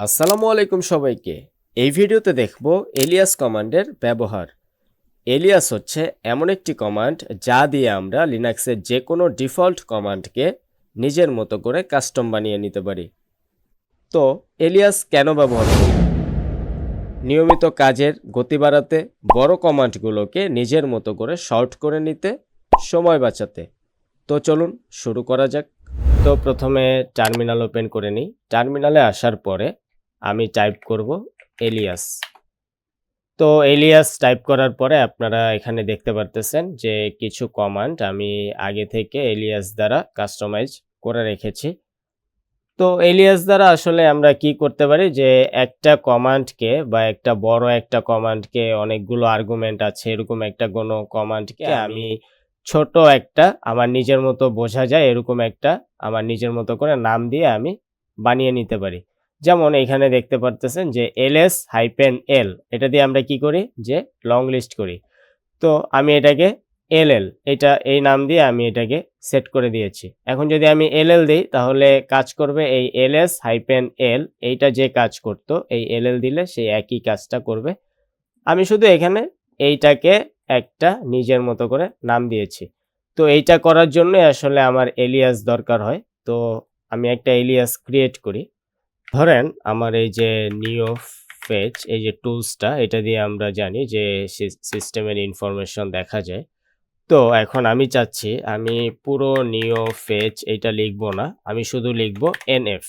আসসালামু আলাইকুম সবাইকে। এই ভিডিওতে দেখব এলিয়াস কমান্ডের ব্যবহার। এলিয়াস হচ্ছে এমন একটি কমান্ড যা দিয়ে আমরা লিনাক্সের যে কোনো ডিফল্ট কমান্ডকে নিজের মতো করে কাস্টম বানিয়ে নিতে পারি। তো এলিয়াস কেন ব্যবহার করি নিয়মিত কাজের গতি বাড়াতে, বড় কমান্ডগুলোকে নিজের মতো করে শর্ট করে নিতে, সময় বাঁচাতে। তো চলুন শুরু করা যাক। তো প্রথমে টার্মিনাল ওপেন করে নিই। টার্মিনালে আসার পরে আমি টাইপ করব এলিয়াস তো এলিয়াস টাইপ করার পরে আপনারা এখানে দেখতে পারতেছেন যে কিছু কমান্ড আমি আগে থেকে এলিয়াস দ্বারা কাস্টমাইজ করে রেখেছি। তো এলিয়াস দ্বারা আসলে আমরা কি করতে পারি যে একটা কমান্ডকে বা একটা বড় একটা কমান্ডকে অনেকগুলো আর্গুমেন্ট আছে এরকম একটা কোনো কমান্ডকে আমি ছোট একটা আমার নিজের মতো বোঝা যায় এরকম একটা আমার নিজের মতো করে নাম দিয়ে আমি বানিয়ে নিতে পারি। যেমন এখানে দেখতে পারতেছেন যে এলএস হাইপেন এল, এটা দিয়ে আমরা কি করি? যে লং লিস্ট করি। তো আমি এটাকে এল এল এটা এই নাম দিয়ে আমি এটাকে সেট করে দিয়েছি। এখন যদি আমি এল এল দিই, তাহলে কাজ করবে এই এলএস হাইপেন এল, এইটা যে কাজ করতো, এই এল এল দিলে সেই একই কাজটা করবে। আমি শুধু এখানে এইটাকে একটা নিজের মতো করে নাম দিয়েছি। তো এইটা করার জন্যই আসলে আমার এলিয়াস দরকার হয়। তো আমি একটা এলিয়াস ক্রিয়েট করি। ধরেন আমার এই যে নিও ফেচ এই যে টুলসটা, এটা দিয়ে আমরা জানি যে সিস্টেমের ইনফরমেশন দেখা যায়। তো এখন আমি চাচ্ছি আমি পুরো নিও ফেচ এটা লিখব না, আমি শুধু লিখব এনএফ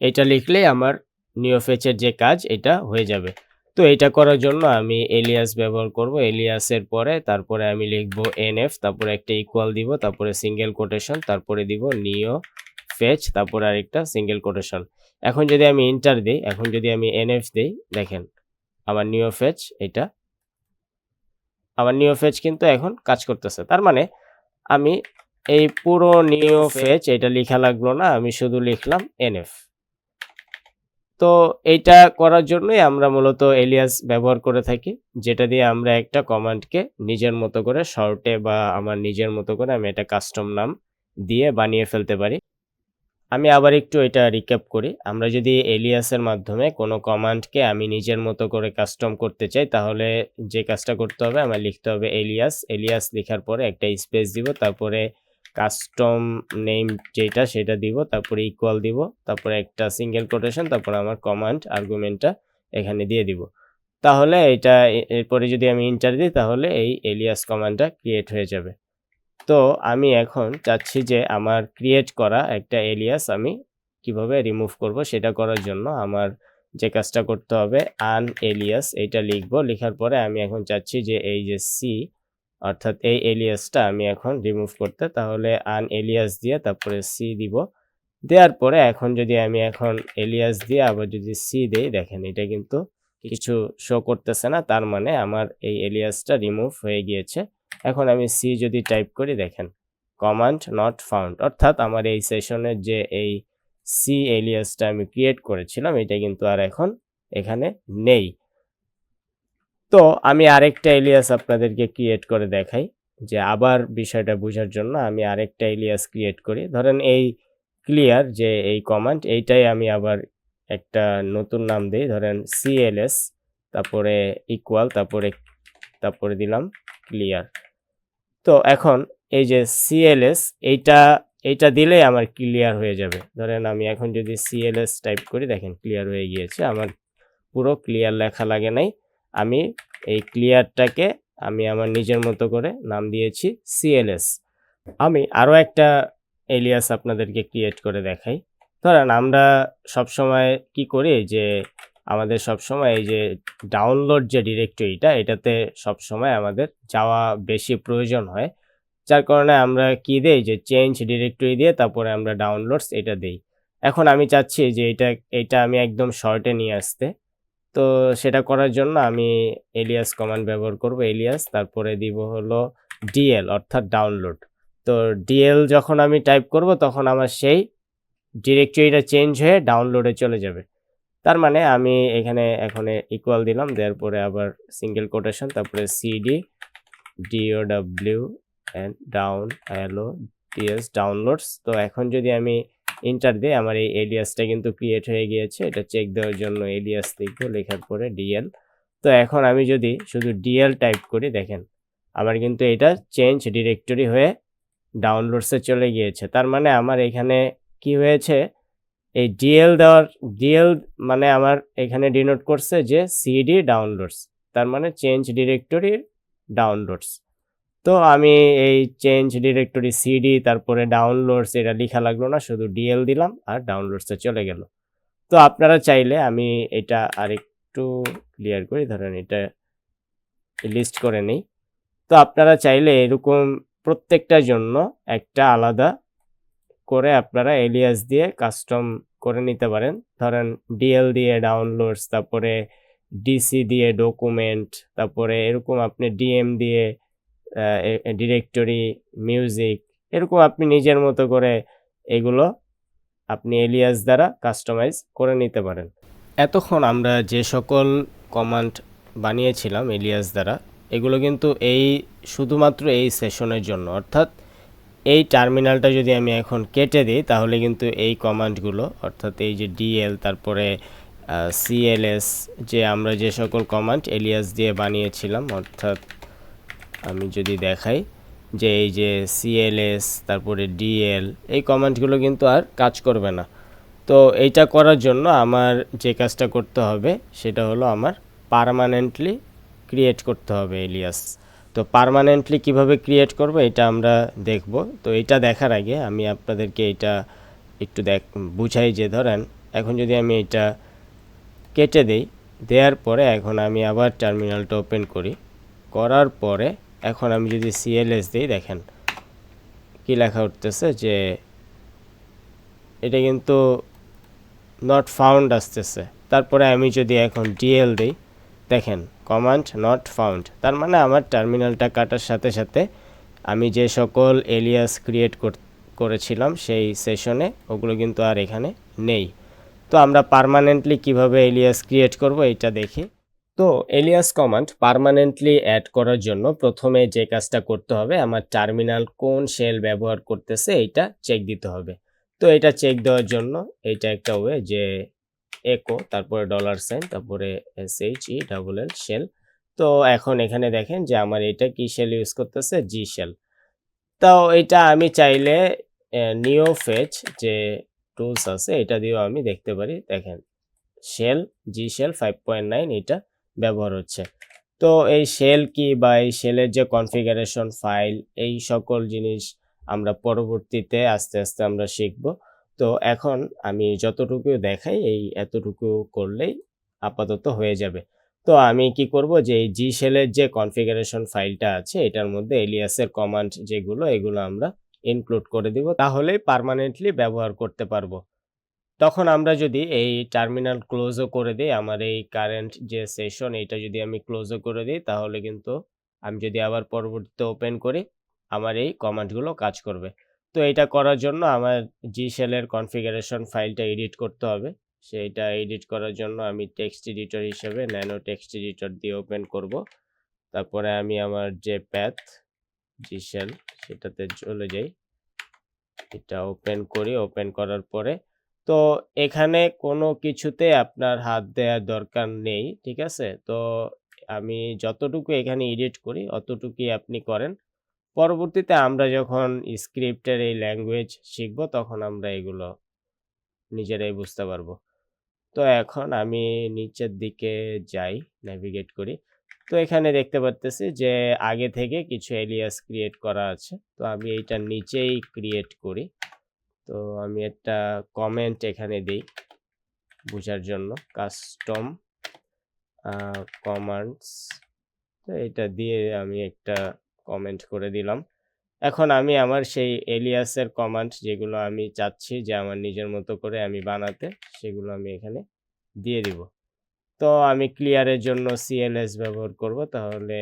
এটা লিখলেই আমার নিও ফেচের যে কাজ, এটা হয়ে যাবে। তো এটা করার জন্য আমি এলিয়াস ব্যবহার করব এলিয়াসের পরে তারপরে আমি লিখব এনএফ তারপরে একটা ইকুয়াল দিব, তারপরে সিঙ্গেল কোটেশন তারপরে দিব নিও ফেচ তারপরে আরেকটা সিঙ্গেল কোটেশন এখন যদি আমি ইন্টার দিই, এখন যদি আমি এনএফ দিই, দেখেন, আমার নিও ফেচ এটা। আমার নিও ফেচ কিন্তু এখন কাজ করতেছে। তার মানে আমি এই পুরো নিও ফেচ এটা লেখা লাগল না, আমি শুধু লিখলাম এনএফ তো এইটা করার জন্যই আমরা মূলত এলিয়াস ব্যবহার করে থাকি, যেটা দিয়ে আমরা একটা কমান্ডকে নিজের মতো করে শর্টে বা আমার নিজের মতো করে আমি এটা কাস্টম নাম দিয়ে বানিয়ে ফেলতে পারি। আমি আবার একটু এটা রিক্যাপ করি। আমরা যদি এলিয়াসের মাধ্যমে কোনো কমান্ডকে আমি নিজের মতো করে কাস্টম করতে চাই, তাহলে যে কাজটা করতে হবে, আমার লিখতে হবে এলিয়াস এলিয়াস লেখার পরে একটা স্পেস দিব, তারপরে কাস্টম নেম যেটা, সেটা দিব, তারপরে ইকুয়াল দিব, তারপরে একটা সিঙ্গেল কোটেশন তারপরে আমার কমান্ড আর্গুমেন্টটা এখানে দিয়ে দিব। তাহলে এটা এরপরে যদি আমি ইন্টার দিই, তাহলে এই এলিয়াস কমান্ডটা ক্রিয়েট হয়ে যাবে। তো আমি এখন চাচ্ছি যে আমার ক্রিয়েট করা একটা এলিয়াস আমি কীভাবে রিমুভ করব সেটা করার জন্য আমার যে কাজটা করতে হবে আন এলিয়াস এইটা লিখব। লেখার পরে আমি এখন চাচ্ছি যে এই যে সি অর্থাৎ এই এলিয়াসটা আমি এখন রিমুভ করতে তাহলে আন এলিয়াস দিয়ে তারপরে সি দিব। দেওয়ার পরে এখন যদি আমি এখন এলিয়াস দিয়ে আবার যদি সি দেই দেখেন এটা কিন্তু কিছু শো করতেছে না তার মানে আমার এই এলিয়াসটা রিমুভ হয়ে গিয়েছে। এখন আমি সি যদি টাইপ করি, দেখেন কমান্ড নট ফাউন্ড অর্থাৎ আমার এই সেশনের যে এই সি এলিয়াসটা আমি ক্রিয়েট করেছিলাম, এটা কিন্তু আর এখন এখানে নেই। তো আমি আরেকটা এলিয়াস আপনাদেরকে ক্রিয়েট করে দেখাই, যে আবার বিষয়টা বোঝার জন্য আমি আরেকটা এলিয়াস ক্রিয়েট করি। ধরেন এই ক্লিয়ার যে এই কমান্ড এইটাই আমি আবার একটা নতুন নাম দিই, ধরেন সিএলএস তারপরে ইকুয়াল তারপরে তারপরে দিলাম ক্লিয়ার তো এখন এই যে সিএলএস এইটা এইটা দিলেই আমার ক্লিয়ার হয়ে যাবে। ধরেন আমি এখন যদি সিএলএস টাইপ করি, দেখেন ক্লিয়ার হয়ে গিয়েছে, আমার পুরো ক্লিয়ার লেখা লাগে নাই। আমি এই ক্লিয়ারটাকে আমি আমার নিজের মতো করে নাম দিয়েছি সিএলএস আমি আরও একটা এলিয়াস আপনাদেরকে ক্রিয়েট করে দেখাই। ধরেন আমরা সবসময় কি করি, যে আমাদের সবসময় এই যে ডাউনলোড যে ডিরেক্টরিটা এটাতে সবসময় আমাদের যাওয়া বেশি প্রয়োজন হয়। যার কারণে আমরা কি দেই যে চেঞ্জ ডিরেক্টরি দিয়ে তারপরে আমরা ডাউনলোডস এটা দেই। এখন আমি চাচ্ছি যে এটা এটা আমি একদম শর্টে নিয়ে আসতে। তো সেটা করার জন্য আমি এলিয়াস কমান্ড ব্যবহার করব এলিয়াস তারপরে দিব হলো ডিএল অর্থাৎ ডাউনলোড তো ডিএল যখন আমি টাইপ করব, তখন আমার সেই ডিরেক্টরিটা চেঞ্জ হয়ে ডাউনলোডে চলে যাবে। তার মানে আমি এখানে এখন ইকুয়াল দিলাম দেওয়ার পরে আবার সিঙ্গেল কোটেশন তারপরে CD DO W and down hello DS downloads তো এখন যদি আমি ইন্টার দিয়ে আমার এই এলিয়াসটা কিন্তু ক্রিয়েট হয়ে গিয়েছে। এটা চেক দেওয়ার জন্য এলিয়াস লিখব, লেখার পরে ডিএল তো এখন আমি যদি শুধু ডিএল টাইপ করি, দেখেন, আমার কিন্তু এটা চেঞ্জ ডিরেক্টরি হয়ে ডাউনলোডসে চলে গিয়েছে। তার মানে আমার এখানে কি হয়েছে? এই ডিএল দেওয়ার ডিএল মানে আমার এখানে ডিনোট করছে যে সিডি ডাউনলোডস তার মানে চেঞ্জ ডিরেক্টরির ডাউনলোডস তো আমি এই চেঞ্জ ডিরেক্টরি সিডি তারপরে ডাউনলোডস এটা লেখা লাগল না, শুধু ডিএল দিলাম আর ডাউনলোডসে চলে গেল। তো আপনারা চাইলে আমি এটা আরেকটু ক্লিয়ার করি, ধরেন এটা লিস্ট করে নিই। তো আপনারা চাইলে এরকম প্রত্যেকটার জন্য একটা আলাদা করে আপনারা এলিয়াস দিয়ে কাস্টম করে নিতে পারেন। ধরেন ডিএল দিয়ে ডাউনলোডস তারপরে ডিসি দিয়ে ডকুমেন্ট তারপরে এরকম আপনি ডিএম দিয়ে ডিরেক্টরি মিউজিক এরকম আপনি নিজের মতো করে এগুলো আপনি এলিয়াস দ্বারা কাস্টমাইজ করে নিতে পারেন। এতক্ষণ আমরা যে সকল কমান্ড বানিয়েছিলাম এলিয়াস দ্বারা, এগুলো কিন্তু এই, শুধুমাত্র এই সেশনের জন্য। অর্থাৎ এই টার্মিনালটা যদি আমি এখন কেটে দিই, তাহলে কিন্তু এই কমান্ডগুলো অর্থাৎ এই যে ডিএল তারপরে সিএলএস যে আমরা যে সকল কমান্ড এলিয়াস দিয়ে বানিয়েছিলাম, অর্থাৎ আমি যদি দেখাই যে এই যে সিএলএস তারপরে ডিএল এই কমান্ডগুলো কিন্তু আর কাজ করবে না। তো এইটা করার জন্য আমার যে কাজটা করতে হবে, সেটা হলো আমার পারমানেন্টলি ক্রিয়েট করতে হবে এলিয়াস তো পারমানেন্টলি কীভাবে ক্রিয়েট করব এটা আমরা দেখব। তো এটা দেখার আগে আমি আপনাদেরকে এটা একটু দেখ, বুঝাই যে ধরেন, এখন যদি আমি এটা কেটে দেই, দেওয়ার পরে এখন আমি আবার টার্মিনালটা ওপেন করি। করার পরে এখন আমি যদি সিএলএস দিই, দেখেন কি লেখা উঠতেছে যে এটা কিন্তু নট ফাউন্ড আসতেছে। তারপরে আমি যদি এখন ডিএল দিই, দেখেন কমান্ড নট ফাউন্ড তার মানে আমার টার্মিনালটা কাটার সাথে সাথে আমি যে সকল এলিয়াস ক্রিয়েট করেছিলাম সেই সেশনে ওগুলো কিন্তু আর এখানে নেই। তো আমরা পারমানেন্টলি কীভাবে এলিয়াস ক্রিয়েট করব এটা দেখি। তো এলিয়াস কমান্ড পারমানেন্টলি অ্যাড করার জন্য প্রথমে যে কাজটা করতে হবে, আমার টার্মিনাল কোন শেল ব্যবহার করতেছে এটা চেক দিতে হবে। তো এটা চেক দেওয়ার জন্য এটা একটা ওয়ে যে একো তারপরে ডলার সাইন তারপরে S E double L shell তো এখন এখানে দেখেন যে আমার এটা কি শেল ইউজ করতেছে? জি শেল তো এটা আমি চাইলে নিও ফেচ যে টুলস আছে, এটা দিয়েও আমি দেখতে পারি। দেখেন shell G shell five point nine এটা ব্যবহার হচ্ছে। তো এই শেল কি বা এই শেলের যে কনফিগারেশন ফাইল এই সকল জিনিস আমরা পরবর্তীতে আস্তে আস্তে আমরা শিখব। তো এখন আমি যতটুকু দেখাই, এই এতটুকু করলেই আপাতত হয়ে যাবে। তো আমি কি করব যে, এই জি শেলের যে কনফিগারেশন ফাইলটা আছে, এটার মধ্যে এলিয়াসের কমান্ড যেগুলো, এগুলো আমরা ইনক্লুড করে দিব তাহলেই পারমানেন্টলি ব্যবহার করতে পারব। তখন আমরা যদি এই টার্মিনাল ক্লোজও করে দিই, আমার এই কারেন্ট যে সেশন এটা যদি আমি ক্লোজও করে দিই, তাহলে কিন্তু আমি যদি আবার পরবর্তীতে ওপেন করি, আমার এই কমান্ডগুলো কাজ করবে। তো এটা করার জন্য আমার জি সেলের কনফিগারেশন ফাইলটা এডিট করতে হবে। সেইটা এডিট করার জন্য আমি টেক্সট এডিটর হিসেবে ন্যানো টেক্সট এডিটর দিয়ে ওপেন করব। তারপরে আমি আমার যে প্যাথ জি সেল সেটাতে চলে যাই। এটা ওপেন করি ওপেন করার পরে তো এখানে কোনো কিছুতে আপনার হাত দেওয়ার দরকার নেই, ঠিক আছে? তো আমি যতটুকু এখানে এডিট করি, অতটুকুই আপনি করেন। পরবর্তীতে আমরা যখন স্ক্রিপ্টের এই ল্যাঙ্গুয়েজ শিখব, তখন আমরা এগুলো নিজেরাই বুঝতে পারব। তো এখন আমি নিচের দিকে যাই নেভিগেট করি। তো এখানে দেখতে পারতেছি যে আগে থেকে কিছু এলিয়াস ক্রিয়েট করা আছে। তো আমি এইটা নিচেই ক্রিয়েট করি। তো আমি একটা কমেন্ট এখানে দিই বোঝার জন্য। কাস্টম কমান্ডস তো এটা দিয়ে আমি একটা কমেন্ট করে দিলাম। এখন আমি আমার সেই এলিয়াসের কমান্ড যেগুলো আমি চাচ্ছি যে আমার নিজের মতো করে আমি বানাতে, সেগুলো আমি এখানে দিয়ে দিব। তো আমি ক্লিয়ারের জন্য সিএলএস ব্যবহার করব, তাহলে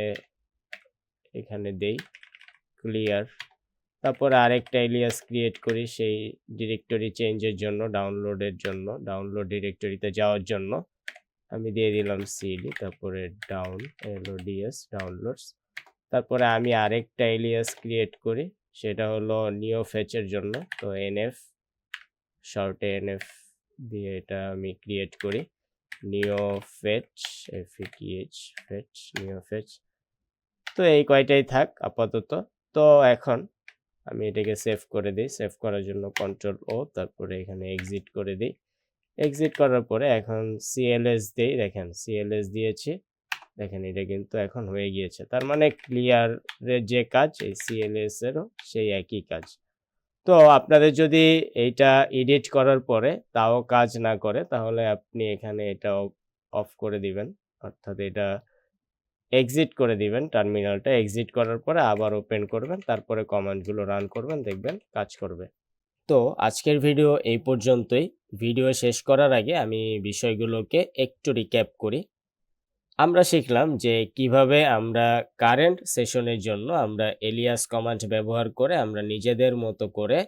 এখানে দেই ক্লিয়ার তারপরে আরেকটা এলিয়াস ক্রিয়েট করি, সেই ডিরেক্টরি চেঞ্জের জন্য ডাউনলোডের জন্য ডাউনলোড ডিরেক্টরিতে যাওয়ার জন্য। আমি দিয়ে দিলাম সিডি তারপরে ডাউন এলওডিএস ডাউনলোডস তারপরে আমি আরেকটা এলিয়াস ক্রিয়েট করি, সেটা হলো নিও ফেচের জন্য। তো এনএফ শর্ট এনএফ দিয়ে এটা আমি ক্রিয়েট করি। Neofetch F fetch neofetch তো এই কয়টাই থাক আপাতত। তো এখন আমি এটাকে সেভ করে দিই। সেভ করার জন্য কন্ট্রোল ও তারপরে এখানে এক্সিট করে দিই। এক্সিট করার পরে এখন সিএলএস দিই। দেখেন সিএলএস দিয়েছি। দেখেন এটা কিন্তু এখন হয়ে গিয়েছে। তার মানে ক্লিয়ারের যে কাজ, এই সিএলএস এরও সেই একই কাজ। তো আপনাদের যদি এইটা এডিট করার পরে তাও কাজ না করে, তাহলে আপনি এখানে এটা অফ করে দিবেন। অর্থাৎ এটা এক্সিট করে দিবেন টার্মিনালটা এক্সিট করার পরে আবার ওপেন করবেন, তারপরে কমান্ডগুলো রান করবেন, দেখবেন কাজ করবে। তো আজকের ভিডিও এই পর্যন্তই। ভিডিও শেষ করার আগে আমি বিষয়গুলোকে একটু রিক্যাপ করি। আমরা শিখলাম যে কীভাবে আমরা কারেন্ট সেশনের জন্য আমরা এলিয়াস কমান্ড ব্যবহার করে আমরা নিজেদের মতো করে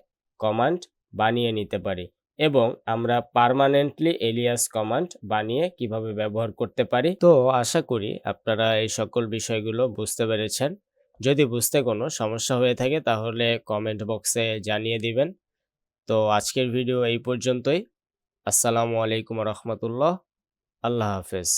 কমান্ড বানিয়ে নিতে পারি এবং আমরা পার্মানেন্টলি এলিয়াস কমান্ড বানিয়ে কীভাবে ব্যবহার করতে পারি। তো আশা করি আপনারা এই সকল বিষয়গুলো বুঝতে পেরেছেন। যদি বুঝতে কোনো সমস্যা হয়ে থাকে তাহলে কমেন্ট বক্সে জানিয়ে দিবেন। তো আজকের ভিডিও এই পর্যন্তই। আসসালামু আলাইকুম রহমতুল্লাহ। আল্লাহ হাফেজ।